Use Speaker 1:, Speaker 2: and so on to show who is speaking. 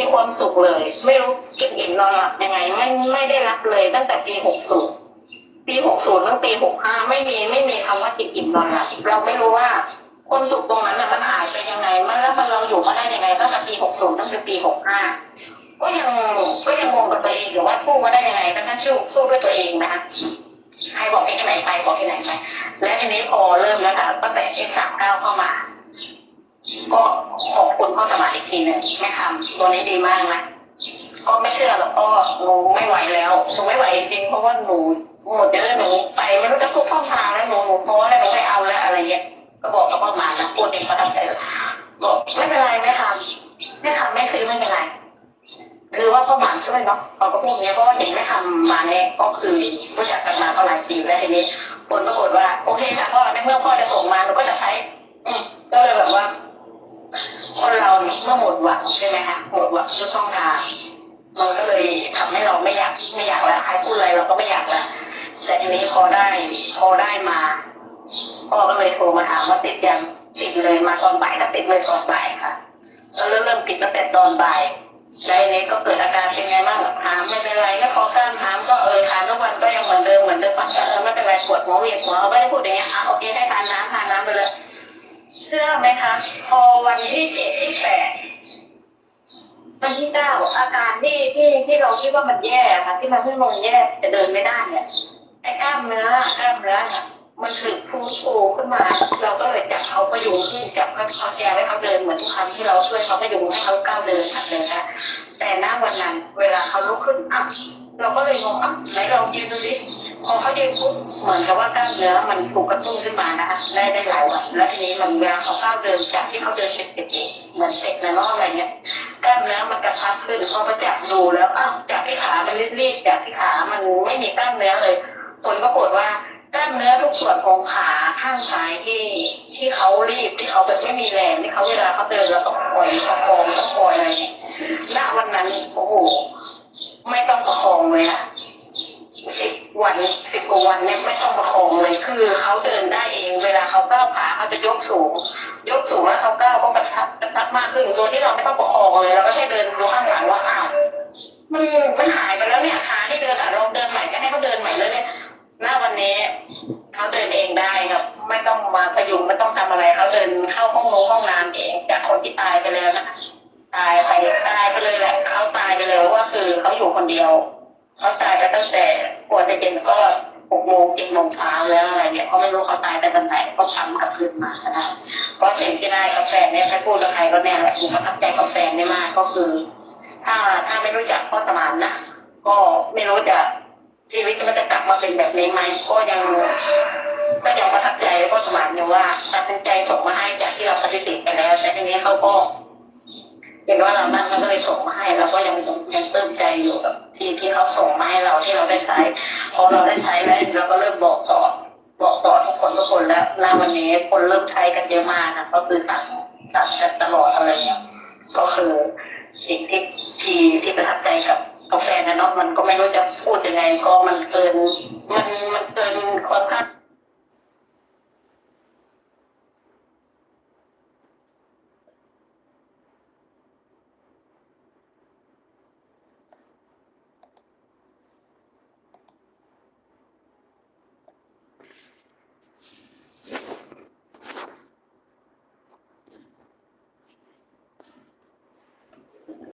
Speaker 1: มีความสุขเลย ไม่รู้กินอิ่มนอนหลับยังไงไม่ไม่ได้รับเลยตั้งแต่ปีหกศูนย์ปีหกศูนย์ตั้งปีหกห้าไม่มีไม่มีคำว่ากินอิ่มนอนหลับเราไม่รู้ว่าความสุขตรงนั้นน่ะมันหายไปยังไงมันแล้วมันเราอยู่มาได้ยังไงตั้งแต่ปีหกศูนย์ตั้งแต่ปีหกห้าก็ยังก็ยังงงกับตัวเองอยู่ว่าสู้มาได้ยังไงทั้งที่สู้สู้ด้วยตัวเองนะคะใครบอกให้ที่ไหนไปบอกที่ไหนไปและทีนี้พอเริ่มแล้วค่ะตั้งแต่เอ็กสามเก้าเข้ามา ก็ขอบคุณพ่อสมานอีกทีหนึ่งแม่คำตัวนี้ดีมากนะก็ไม่เชื่อหรอกก็หนูไม่ไหวแล้วหนูไม่ไหวจริงเพราะว่าหนูหมดเยอะหนูไปไม่รู้จะทุกช่องทางแล้วหนูหนูเพราะว่าหนูไม่เอาแล้วอะไรเงี้ยก็บอกกับพ่อหมานนะพูดเองก็ทำใจบอกไม่เป็นไรไม่ทำไม่ทำไม่ซื้อไม่เป็นไรคือว่าพ่อหมานช่วยเนาะเขาก็พูดอย่างเงี้ยเพราะว่าเห็นไม่ทำมาเนี่ยก็คือรู้จักกันมาเท่าหลายปีแล้วทีนี้ผลปรากฏว่าโอเคค่ะพ่อในเมื่อพ่อจะส่งมาหนูก็จะใช้อืมก็เลยแบบว่า คนเราเนี่ยเมื่อหมดหวังใช่ไหมคะหมดหวังทุกช่องทางมันก็เลยทำให้เราไม่อยากไม่อยากแล้วใครพูดอะไรเราก็ไม่อยากแล้วแต่ทีนี้พอได้พอได้มาพ่อก็เลยโทรมาถามว่าติดยังติดเลยมาตอนบ่ายก็ติดเลยตอนบ่ายค่ะแล้วเริ่มเริ่มติดตั้งแต่ตอนบ่ายแล้วทีนี้ก็เกิดอาการเป็นไงบ้างถามไม่เป็นไรก็ขอการถามก็เออทานทุกวันก็ยังเหมือนเดิมเหมือนเดิมปะเออไม่เป็นไรปวดหัวเวียนหัวเอาไม่ได้พูดอย่างเงี้ยอะโอเคให้ทานน้ำทานน้ำไปเลย เชื่อไหมคะ พอวันที่เจ็ดที่แปดวันที่เก้าอาการที่ที่ที่เราคิดว่ามันแย่ค่ะ ที่มันเพิ่งลงแย่จะเดินไม่ได้เนี่ยไอ้กล้ามเนื้อกล้ามเนื้อเนี่ยมันถึกฟูฟูขึ้นมา เราก็เลยจับเขาประยุงขึ้นจับเขาเขาแจให้เขาเดินเหมือนทุกครั้งที่เราช่วยเขาประยุงให้เขาก้าวเดินหัดเดินค่ะ แต่ณวันนั้น เวลาเขาลุกขึ้นอะเราก็เลยงงอะไหนลองยืนดูดิพอเขายืนปุ๊บเหมือนกับว่ากล้ามเนื้อมันถูกกระตุ้นขึ้นมานะคะได้ได้หลายวันแล้วทีนี้มันเวลาเขาก้าวเดินจากที่เขาเดินเป็นเด็กๆเหมือนเด็กในรอบอะไรเงี้ยกล้ามเนื้อมันกระชับขึ้นพอไปจับดูแล้วอ้าวจากที่ขามันรีบๆจากที่ขามันไม่มีกล้ามเนื้อเลยผลปรากฏว่ากล้ามเนื้อทุกส่วนของขาข้างซ้ายที่ ที่เขารีบที่เขาแบบไม่มีแรงที่เขาเวลาเขาเดินแล้วต้องคอยประคองต้องคอยอะไรณวันนั้นโอ้โหไม่ต้องประคองเลยอะสิบวันสิบกว่าวันเนี่ยไม่ต้องประคองเลยคือเขาเดินได้เอง เวลาเขาก้าวขาเขาจะยกสูง ยกสูงแล้วเขาก้าวก็กระชับกระชับมากขึ้นโดยที่เราไม่ต้องประคองเลยเราก็แค่เดินดูข้างหลังว่าอ้าวมันมันหายไปแล้วเนี่ยขาที่เดินอะลองเดินใหม่ก็ให้เขาเดินใหม่เลยเนี่ย มาพยุงไม่ต้องทำอะไรเขาเดินเข้าห้องน้ห้องน้ำเองจากคนที่ตายไปแล้วนะตายไปตายไปเลยแหละเขาตายไปเลยว่าคือเขาอยู่คนเดียวเขาตายไปตั้งแต่กว่าจะเย็นก็หกโมงเจ็ดโมงเช้าแล้วอะไรเนี่ยเขาไม่รู้เขาตายไปตอนไหนก็ช้ำกับคืนมานะก็สิ่งที่ได้กับแฟเนี่ยใครพูดกับใครก็แน่แหละผมประทับใจกับแฟนเนี่ยมากก็คือ ถ้าถ้าไม่รู้จักพ่อสมานนะก็ไม่รู้จะชีวิตมันจะกลับมาเป็นแบบนี้ไหมก็ยัง ก็ยังประทับใจพ่อสมานอยู่ว่าตัดสินใจส่งมาให้จากที่เราปฏิเสธไปแล้ว แต่ทีนี้เขาก็เห็นว่าเรานั่นมันก็เลยส่งมาให้เราก็ยังยังปลื้มใจอยู่กับที่ที่เขาส่งมาให้เราที่เราได้ใช้พอเราได้ใช้แล้วเราก็เริ่มบอกต่อบอกต่อทุกคนทุกคนแล้วณวันนี้คนเริ่มใช้กันเยอะมากนะก็คือสั่งสั่งกันตลอดอะไรเงี้ยก็คือสิ่งที่ที่ที่ประทับใจกับกาแฟนะเนาะมันก็ไม่รู้จะพูดยังไงก็มันเกินมันมันเกินความคาด